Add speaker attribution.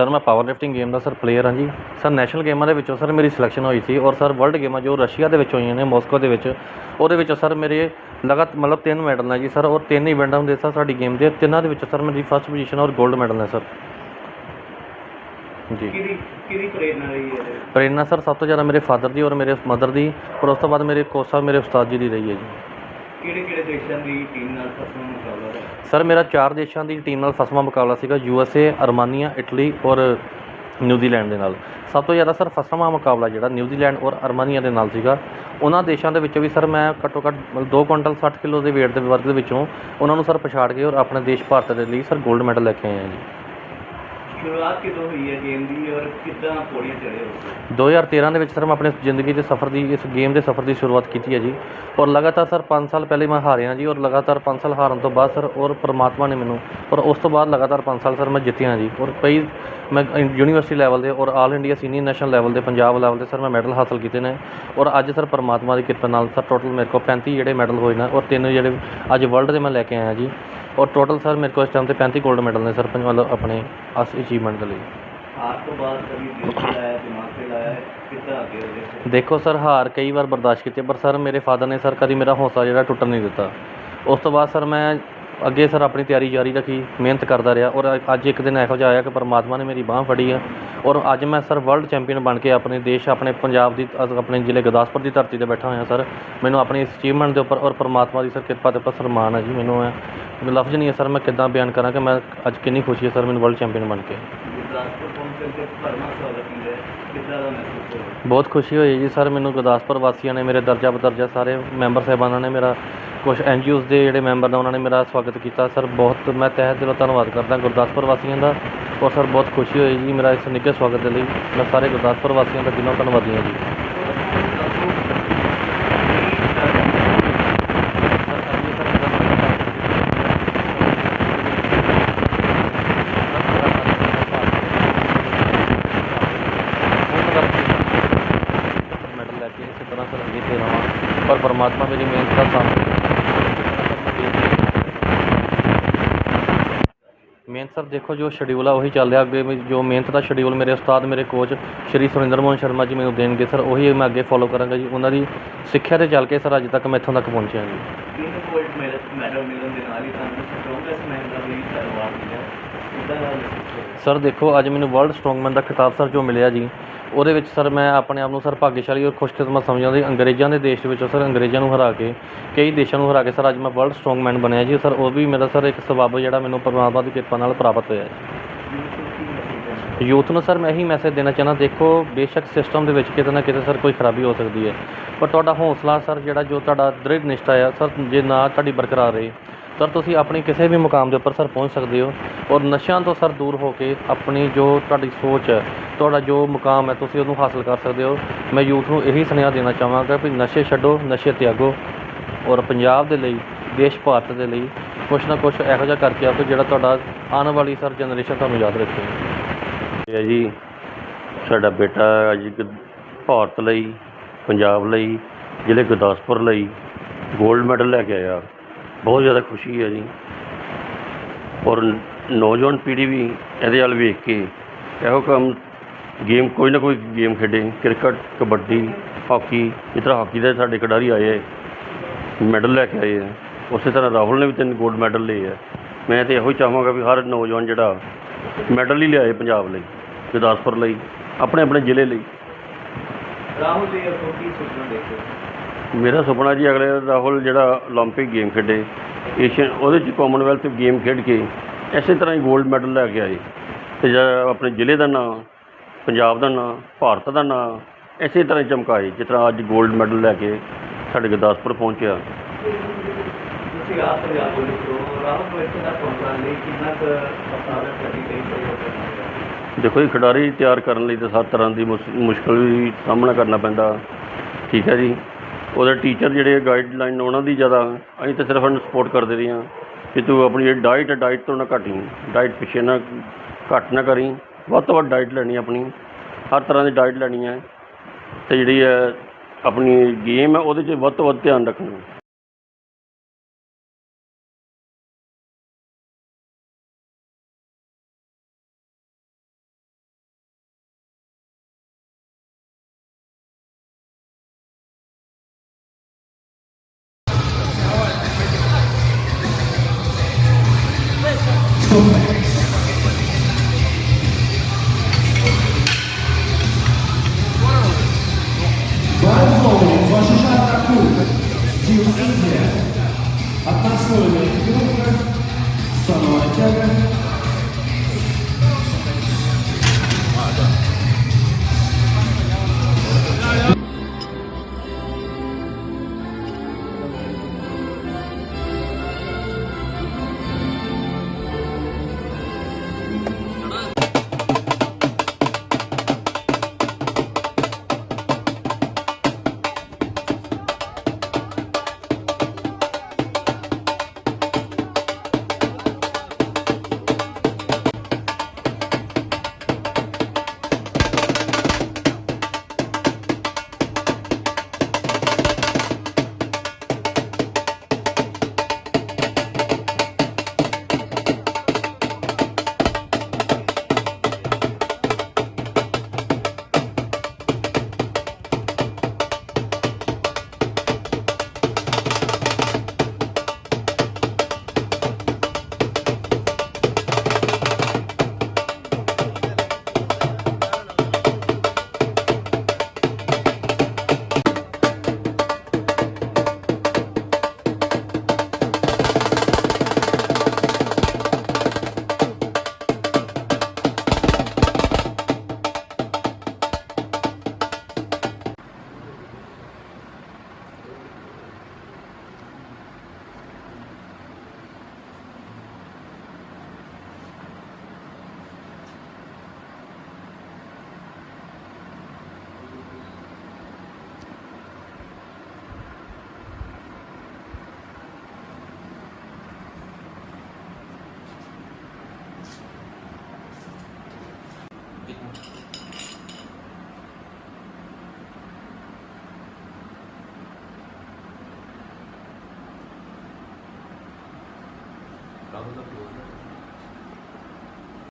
Speaker 1: Sir ਮੈਂ power lifting game ਦਾ sir player ਹਾਂ ਜੀ। ਸਰ ਨੈਸ਼ਨਲ ਗੇਮਾਂ ਦੇ ਵਿੱਚੋਂ ਸਰ ਮੇਰੀ ਸਿਲੈਕਸ਼ਨ ਹੋਈ ਸੀ ਔਰ ਸਰ ਵਰਲਡ ਗੇਮਾਂ ਜੋ ਰਸ਼ੀਆ ਦੇ ਵਿੱਚ ਹੋਈਆਂ ਨੇ ਮਾਸਕੋ ਦੇ ਵਿੱਚ ਉਹਦੇ ਵਿੱਚ ਸਰ ਮੇਰੇ ਲਗਾਤ ਮਤਲਬ ਤਿੰਨ ਮੈਡਲ ਨੇ ਜੀ ਸਰ ਔਰ ਤਿੰਨ ਇਵੈਂਟਾਂ ਹੁੰਦੇ ਸਰ ਸਾਡੀ ਗੇਮ ਦੇ ਤਿੰਨਾਂ ਦੇ ਵਿੱਚ ਸਰ ਮੇਰੀ ਫਸਟ ਪੋਜੀਸ਼ਨ ਔਰ 골ਡ ਮੈਡਲ ਨੇ ਸਰ। ਜੀ।
Speaker 2: ਕਿਹਦੀ ਕਿਹਦੀ ਪ੍ਰੇਰਨਾ ਰਹੀ ਹੈ ਇਹਦੇ?
Speaker 1: ਪ੍ਰੇਰਨਾ ਸਰ ਸਭ ਤੋਂ ਜ਼ਿਆਦਾ ਮੇਰੇ ਫਾਦਰ ਦੀ ਔਰ ਮੇਰੇ ਮਦਰ ਦੀ ਔਰ ਉਸ ਤੋਂ ਬਾਅਦ ਮੇਰੇ ਕੋਚ ਸਾਹਿਬ ਮੇਰੇ ਉਸਤਾਦ ਜੀ ਦੀ ਰਹੀ ਹੈ ਜੀ।
Speaker 2: ਕਿਹੜੇ ਕਿਹੜੇ ਦੇਸ਼ਾਂ ਦੀ ਟੀਮ ਨਾਲ ਫਸਵਾਂ ਮੁਕਾਬਲਾ ਹੈ
Speaker 1: ਸਰ, ਮੇਰਾ ਚਾਰ ਦੇਸ਼ਾਂ ਦੀ ਟੀਮ ਨਾਲ ਫਸਵਾਂ ਮੁਕਾਬਲਾ ਸੀਗਾ U S A Armenia, Italy ਔਰ ਨਿਊਜ਼ੀਲੈਂਡ ਦੇ ਨਾਲ। ਸਭ ਤੋਂ ਜ਼ਿਆਦਾ ਸਰ ਫਸਵਾਂ ਮੁਕਾਬਲਾ ਜਿਹੜਾ ਨਿਊਜ਼ੀਲੈਂਡ ਔਰ ਅਰਮਾਨੀਆ ਦੇ ਨਾਲ ਸੀਗਾ। ਉਹਨਾਂ ਦੇਸ਼ਾਂ ਦੇ ਵਿੱਚੋਂ ਵੀ ਸਰ ਮੈਂ ਘੱਟੋ ਘੱਟ ਮਤਲਬ 2 ਕੁਇੰਟਲ 60 ਕਿਲੋ ਦੇ weight ਦੇ ਵਰਗ ਦੇ ਵਿੱਚੋਂ ਉਹਨਾਂ ਨੂੰ ਸਰ ਪਛਾੜ ਕੇ ਔਰ ਆਪਣੇ ਦੇਸ਼ ਭਾਰਤ ਦੇ ਲਈ ਸਰ 골ਡ ਮੈਡਲ ਲੈ ਕੇ ਆਇਆ ਜੀ।
Speaker 2: ਸ਼ੁਰੂਆਤ ਕਿਦੋਂ ਹੋਈ ਹੈ ਗੇਮ ਦੀ ਔਰ ਕਿੱਦਾਂ ਪੌੜੀਆਂ ਚੜ੍ਹੇ ਹੋ?
Speaker 1: 2013 ਦੇ ਵਿੱਚ ਸਰ ਮੈਂ ਆਪਣੇ ਜ਼ਿੰਦਗੀ ਦੇ ਸਫ਼ਰ ਦੀ, ਇਸ ਗੇਮ ਦੇ ਸਫ਼ਰ ਦੀ ਸ਼ੁਰੂਆਤ ਕੀਤੀ ਹੈ ਜੀ। ਔਰ ਲਗਾਤਾਰ ਸਰ 5 ਸਾਲ ਪਹਿਲੇ ਮੈਂ ਹਾਰਿਆ ਜੀ ਔਰ ਲਗਾਤਾਰ 5 ਸਾਲ ਹਾਰਨ ਤੋਂ ਬਾਅਦ ਸਰ ਔਰ ਪ੍ਰਮਾਤਮਾ ਨੇ ਮੈਨੂੰ ਔਰ ਉਸ ਤੋਂ ਬਾਅਦ ਲਗਾਤਾਰ 5 ਸਾਲ ਸਰ ਮੈਂ ਜਿੱਤਿਆ ਜੀ ਔਰ ਕਈ ਮੈਂ ਯੂਨੀਵਰਸਿਟੀ ਲੈਵਲ ਦੇ ਔਰ all India senior national level ਦੇ ਪੰਜਾਬ ਲੈਵਲ ਦੇ ਸਰ ਮੈਂ ਮੈਡਲ ਹਾਸਲ ਕੀਤੇ ਨੇ। ਔਰ ਅੱਜ ਸਰ ਪ੍ਰਮਾਤਮਾ ਦੀ ਕਿਰਪਾ ਨਾਲ ਸਰ ਟੋਟਲ ਮੇਰੇ ਕੋਲ 35 ਜਿਹੜੇ ਮੈਡਲ ਹੋਏ ਨੇ ਔਰ ਤਿੰਨ ਜਿਹੜੇ ਅੱਜ ਵਰਲਡ ਦੇ ਮੈਂ ਲੈ ਕੇ ਆਇਆ ਜੀ। ਔਰ ਟੋਟਲ ਸਰ ਮੇਰੇ ਕੋਲ ਇਸ ਟਾਈਮ ਤੇ 35 골ਡ ਮੈਡਲ ਨੇ ਸਰ ਪੰਜ ਮਤਲਬ ਆਪਣੇ ਅਸ ਅਚੀਵਮੈਂਟ ਦੇ ਲਈ।
Speaker 2: ਹਾਰ ਤੋਂ ਬਾਅਦ ਕभी ਦਿਲ ਤੇ ਲਾਇਆ ਦਿਮਾਗ ਤੇ ਲਾਇਆ ਕਿੱਦਾਂ ਅੱਗੇ ਉਹਦੇ
Speaker 1: ਦੇਖੋ ਸਰ ਹਾਰ ਕਈ ਵਾਰ ਬਰਦਾਸ਼ਤ ਕੀਤੀ ਪਰ ਸਰ ਮੇਰੇ ਫਾਦਰ ਨੇ ਸਰ ਕਦੀ ਮੇਰਾ ਹੌਸਲਾ ਜਿਹੜਾ ਟੁੱਟਣ ਨਹੀਂ ਦਿੱਤਾ। ਉਸ ਤੋਂ ਬਾਅਦ ਸਰ ਮੈਂ ਅੱਗੇ ਸਰ ਆਪਣੀ ਤਿਆਰੀ ਜਾਰੀ ਰੱਖੀ, ਮਿਹਨਤ ਕਰਦਾ ਰਿਹਾ ਔਰ ਅੱਜ ਇੱਕ ਦਿਨ ਇਹੋ ਜਿਹਾ ਆਇਆ ਕਿ ਪਰਮਾਤਮਾ ਨੇ ਮੇਰੀ ਬਾਹ ਫੜੀ ਆ ਔਰ ਅੱਜ ਮੈਂ ਸਰ ਵਰਲਡ ਚੈਂਪੀਅਨ ਬਣ ਕੇ ਆਪਣੇ ਦੇਸ਼, ਆਪਣੇ ਪੰਜਾਬ ਦੀ ਆਪਣੇ ਜ਼ਿਲ੍ਹੇ ਗੁਰਦਾਸਪੁਰ ਦੀ ਧਰਤੀ ਤੇ ਬੈਠਾ ਹੋਇਆ ਸਰ। ਮੈਨੂੰ ਆਪਣੀ ਇਸ ਅਚੀਵਮੈਂਟ ਦੇ ਉੱਪਰ ਔਰ ਪਰਮਾਤਮਾ ਦੀ ਸਰ ਕਿਰਪਾ ਦੇ ਉੱਪਰ ਸਨਮਾਨ ਹੈ ਜੀ, ਮੈਨੂੰ ਹੈ ਲਫ਼ਜ਼ ਨਹੀਂ ਹੈ ਸਰ ਮੈਂ ਕਿੱਦਾਂ ਬਿਆਨ ਕਰਾਂ ਕਿ ਮੈਂ ਅੱਜ ਕਿੰਨੀ ਖੁਸ਼ੀ ਹੈ ਸਰ ਮੈਨੂੰ ਵਰਲਡ ਚੈਂਪੀਅਨ ਬਣ ਕੇ।
Speaker 2: ਗੁਰਦਾਸਪੁਰ ਪਹੁੰਚਣ ਤੇ ਭਰਮਾ ਸਵਾਗਤ ਮਿਲਿਆ ਕਿੱਦਾਂ ਦਾ ਮਹਿਸੂਸ ਹੋਇਆ
Speaker 1: ਬਹੁਤ ਖੁਸ਼ੀ ਹੋਈ ਜੀ ਸਰ, ਮੈਨੂੰ ਗੁਰਦਾਸਪੁਰ ਵਾਸੀਆਂ ਨੇ, ਮੇਰੇ ਦਰਜਾ ਬਦਰਜਾ ਸਾਰੇ ਮੈਂਬਰ ਸਾਹਿਬਾਨਾਂ ਨੇ, ਮੇਰਾ ਕੁਝ ਐਨਜੀਓਜ਼ ਦੇ ਜਿਹੜੇ ਮੈਂਬਰ ਨੇ, ਉਹਨਾਂ ਨੇ ਮੇਰਾ ਸਵਾਗਤ ਕੀਤਾ। ਸਰ, ਬਹੁਤ ਮੈਂ ਤਹਿ ਦਿਲੋਂ ਧੰਨਵਾਦ ਕਰਦਾ ਗੁਰਦਾਸਪੁਰ ਵਾਸੀਆਂ ਦਾ ਔਰ ਸਰ, ਬਹੁਤ ਖੁਸ਼ੀ ਹੋਈ ਜੀ ਮੇਰਾ ਇਸ ਨਿੱਘੇ ਸਵਾਗਤ ਦੇ ਲਈ। ਮੈਂ ਸਾਰੇ ਗੁਰਦਾਸਪੁਰ ਵਾਸੀਆਂ ਦਾ ਦਿਲੋਂ ਧੰਨਵਾਦੀ ਹਾਂ ਜੀ ਮੈਡਲ ਲੈ ਕੇ ਇਸੇ ਤਰ੍ਹਾਂ ਸਰ ਅੱਗੇ ਤੇ ਰਹਾਂ ਪਰ ਪਰਮਾਤਮਾ ਮੇਰੀ ਮਿਹਨਤ ਸਰ ਦੇਖੋ ਜੋ ਸ਼ਡਿਊਲ ਆ ਉਹੀ ਚੱਲ ਰਿਹਾ। ਅੱਗੇ ਵੀ ਜੋ ਮਿਹਨਤ ਦਾ ਸ਼ਡਿਊਲ ਮੇਰੇ ਉਸਤਾਦ ਮੇਰੇ ਕੋਚ ਸ਼੍ਰੀ ਸੁਰਿੰਦਰ ਮੋਹਨ ਸ਼ਰਮਾ ਜੀ ਮੈਨੂੰ ਦੇਣਗੇ ਸਰ ਉਹੀ ਮੈਂ ਅੱਗੇ ਫੋਲੋ ਕਰਾਂਗਾ ਜੀ। ਉਹਨਾਂ ਦੀ ਸਿੱਖਿਆ ਤੇ ਚੱਲ ਕੇ ਸਰ ਅੱਜ ਤੱਕ ਮੈਂ ਇੱਥੋਂ ਤੱਕ ਪਹੁੰਚਿਆ ਜੀ।
Speaker 2: ਤਿੰਨ ਗੋਲਡ ਮੈਡਲ ਮੈਡਲ ਮਿਲਣ ਦੇ ਨਾਲ ਹੀ ਤੁਹਾਨੂੰ ਸਟ੍ਰੋਂਗੈਸਟ ਮੈਨ ਦਾ ਵੀ ਅਵਾਰਡ ਮਿਲਿਆ ਕਿੱਦਾਂ ਦਾ ਮਹਿਸੂਸ ਹੋਇਆ?
Speaker 1: ਸਰ ਦੇਖੋ ਅੱਜ ਮੈਨੂੰ ਵਰਲਡ ਸਟਰੋਂਗਮੈਨ ਦਾ ਖਿਤਾਬ ਸਰ ਜੋ ਮਿਲਿਆ ਜੀ ਉਹਦੇ ਵਿੱਚ ਸਰ ਮੈਂ ਆਪਣੇ ਆਪ ਨੂੰ ਸਰ ਭਾਗਿਆਸ਼ਾਲੀ ਔਰ ਖੁਸ਼ਕਿਸਮਤ ਸਮਝਦਾ ਜੀ। ਅੰਗਰੇਜ਼ਾਂ ਦੇ ਦੇਸ਼ ਵਿੱਚੋਂ ਸਰ ਅੰਗਰੇਜ਼ਾਂ ਨੂੰ ਹਰਾ ਕੇ ਕਈ ਦੇਸ਼ਾਂ ਨੂੰ ਹਰਾ ਕੇ ਸਰ ਅੱਜ ਮੈਂ ਵਰਲਡ ਸਟਰੋਂਗਮੈਨ ਬਣਿਆ ਜੀ। ਸਰ ਉਹ ਵੀ ਮੇਰਾ ਸਰ ਇੱਕ ਸਬੱਬ ਜਿਹੜਾ ਮੈਨੂੰ ਪਰਮਾਤਮਾ ਦੀ ਕਿਰਪਾ ਨਾਲ ਪ੍ਰਾਪਤ ਹੋਇਆ ਜੀ। ਯੂਥ ਨੂੰ ਸਰ ਮੈਂ ਇਹੀ ਮੈਸੇਜ ਦੇਣਾ ਚਾਹੁੰਦਾ, ਦੇਖੋ ਬੇਸ਼ੱਕ ਸਿਸਟਮ ਦੇ ਵਿੱਚ ਕਿਤੇ ਨਾ ਕਿਤੇ ਸਰ ਕੋਈ ਖਰਾਬੀ ਹੋ ਸਕਦੀ ਹੈ। ਪਰ ਤੁਹਾਡਾ ਹੌਸਲਾ ਸਰ ਜਿਹੜਾ ਜੋ ਤੁਹਾਡਾ ਦ੍ਰਿੜ ਨਿਸ਼ਠਾ ਆ, ਸਰ ਜੇ ਨਾ ਤੁਹਾਡੀ ਬਰਕਰਾਰ ਰਹੇ, ਸਰ ਤੁਸੀਂ ਆਪਣੀ ਕਿਸੇ ਵੀ ਮੁਕਾਮ ਦੇ ਉੱਪਰ ਸਰ ਪਹੁੰਚ ਸਕਦੇ ਹੋ ਔਰ ਨਸ਼ਿਆਂ ਤੋਂ ਸਰ ਦੂਰ ਹੋ ਕੇ ਆਪਣੀ ਜੋ ਤੁਹਾਡੀ ਸੋਚ ਹੈ, ਤੁਹਾਡਾ ਜੋ ਮੁਕਾਮ ਹੈ, ਤੁਸੀਂ ਉਹਨੂੰ ਹਾਸਲ ਕਰ ਸਕਦੇ ਹੋ। ਮੈਂ ਯੂਥ ਨੂੰ ਇਹੀ ਸੁਨੇਹਾ ਦੇਣਾ ਚਾਹਾਂਗਾ ਵੀ ਨਸ਼ੇ ਛੱਡੋ, ਨਸ਼ੇ ਤਿਆਗੋ ਔਰ ਪੰਜਾਬ ਦੇ ਲਈ, ਦੇਸ਼ ਭਾਰਤ ਦੇ ਲਈ ਕੁਛ ਨਾ ਕੁਛ ਇਹੋ ਜਿਹਾ ਕਰਕੇ ਆਓ ਕਿ ਜਿਹੜਾ ਤੁਹਾਡਾ ਆਉਣ ਵਾਲੀ ਸਰ ਜਨਰੇਸ਼ਨ ਤੁਹਾਨੂੰ ਯਾਦ ਰੱਖੇ।
Speaker 3: ਇਹ ਹੈ ਜੀ, ਸਾਡਾ ਬੇਟਾ ਅੱਜ ਭਾਰਤ ਲਈ, ਪੰਜਾਬ ਲਈ, ਜ਼ਿਲ੍ਹੇ ਗੁਰਦਾਸਪੁਰ ਲਈ 골ਡ ਮੈਡਲ ਲੈ ਕੇ ਆਇਆ। ਬਹੁਤ ਜ਼ਿਆਦਾ ਖੁਸ਼ੀ ਹੈ ਜੀ। ਔਰ ਨੌਜਵਾਨ ਪੀੜ੍ਹੀ ਵੀ ਇਹਦੇ ਵੱਲ ਵੇਖ ਕੇ ਇਹੋ ਕੰਮ ਗੇਮ ਕੋਈ ਨਾ ਕੋਈ ਗੇਮ ਖੇਡੇ। ਕ੍ਰਿਕਟ, ਕਬੱਡੀ, ਹਾਕੀ, ਜਿਸ ਤਰ੍ਹਾਂ ਹਾਕੀ ਦੇ ਸਾਡੇ ਖਿਡਾਰੀ ਆਏ ਹੈ ਮੈਡਲ ਲੈ ਕੇ ਆਏ ਹੈ। ਉਸੇ ਤਰ੍ਹਾਂ ਰਾਹੁਲ ਨੇ ਵੀ ਤਿੰਨ ਗੋਲਡ ਮੈਡਲ ਲਏ ਹੈ ਮੈਂ ਤਾਂ ਇਹੋ ਹੀ ਚਾਹਾਂਗਾ ਵੀ ਹਰ ਨੌਜਵਾਨ ਜਿਹੜਾ ਮੈਡਲ ਹੀ ਲਿਆਏ ਪੰਜਾਬ ਲਈ ਗੁਰਦਾਸਪੁਰ ਲਈ ਆਪਣੇ ਆਪਣੇ ਜ਼ਿਲ੍ਹੇ ਲਈ।
Speaker 2: ਰਾਹੁਲ ਦੇ ਅੱਗੋਂ ਕੀ ਸੁਪਨਾ ਦੇਖੋ
Speaker 3: ਮੇਰਾ ਸੁਪਨਾ ਜੀ ਅਗਲੇ ਰਾਹੁਲ ਜਿਹੜਾ 올림픽 ਗੇਮ ਖੇਡੇ ਏਸ਼ੀਅਨ ਉਹਦੇ ਚ ਕਾਮਨਵੈਲਥ ਗੇਮ ਖੇਡ ਕੇ ਇਸੇ ਤਰ੍ਹਾਂ ਹੀ ਗੋਲਡ ਮੈਡਲ ਲੈ ਕੇ ਆਏ। ਤੇ ਜਿਹੜਾ ਆਪਣੇ ਜ਼ਿਲ੍ਹੇ ਦਾ ਨਾਮ ਪੰਜਾਬ ਦਾ ਨਾਮ ਭਾਰਤ ਦਾ ਨਾਮ ਇਸੇ ਤਰ੍ਹਾਂ ਚਮਕਾਏ ਜਿਸ ਤਰ੍ਹਾਂ ਅੱਜ ਗੋਲਡ ਮੈਡਲ ਲੈ ਕੇ ਸਾਡੇ ਗੁਰਦਾਸਪੁਰ ਪਹੁੰਚਿਆ।
Speaker 2: ਤੁਸੀਂ ਪੰਜਾਬ ਪੁਲਿਸ ਤੋਂ ਰਾਹੁਲ ਨੂੰ ਇੱਥੇ ਤੱਕ ਲਈ ਕਿੰਨਾ ਕੁ ਮਸਾਲਤ ਕਰਨੀ ਚਾਹੀਦੀ ਹੈ
Speaker 3: ਦੇਖੋ ਜੀ, ਖਿਡਾਰੀ ਤਿਆਰ ਕਰਨ ਲਈ ਤਾਂ ਹਰ ਤਰ੍ਹਾਂ ਦੀ ਮੁਸ਼- ਮੁਸ਼ਕਲ ਵੀ ਸਾਹਮਣਾ ਕਰਨਾ ਪੈਂਦਾ। ਠੀਕ ਹੈ ਜੀ। ਉਹਦੇ ਟੀਚਰ ਜਿਹੜੇ ਗਾਈਡਲਾਈਨ ਉਹਨਾਂ ਦੀ ਜ਼ਿਆਦਾ। ਅਸੀਂ ਤਾਂ ਸਿਰਫ ਉਹਨੂੰ ਸਪੋਰਟ ਕਰਦੇ ਰਹੇ ਹਾਂ ਕਿ ਤੂੰ ਆਪਣੀ ਜਿਹੜੀ ਡਾਈਟ ਹੈ ਡਾਈਟ ਤੋਂ ਨਾ ਘਟੀ ਡਾਈਟ ਪਿੱਛੇ ਨਾ ਘੱਟ ਨਾ ਕਰੀ। ਵੱਧ ਤੋਂ ਵੱਧ ਡਾਈਟ ਲੈਣੀ ਆਪਣੀ। ਹਰ ਤਰ੍ਹਾਂ ਦੀ ਡਾਈਟ ਲੈਣੀ ਹੈ ਤੇ ਜਿਹੜੀ ਹੈ ਆਪਣੀ ਗੇਮ ਹੈ ਉਹਦੇ 'ਚ ਵੱਧ ਤੋਂ ਵੱਧ ਧਿਆਨ ਰੱਖਣਾ।
Speaker 4: Последняя однослойная экипировка, становая тяга, the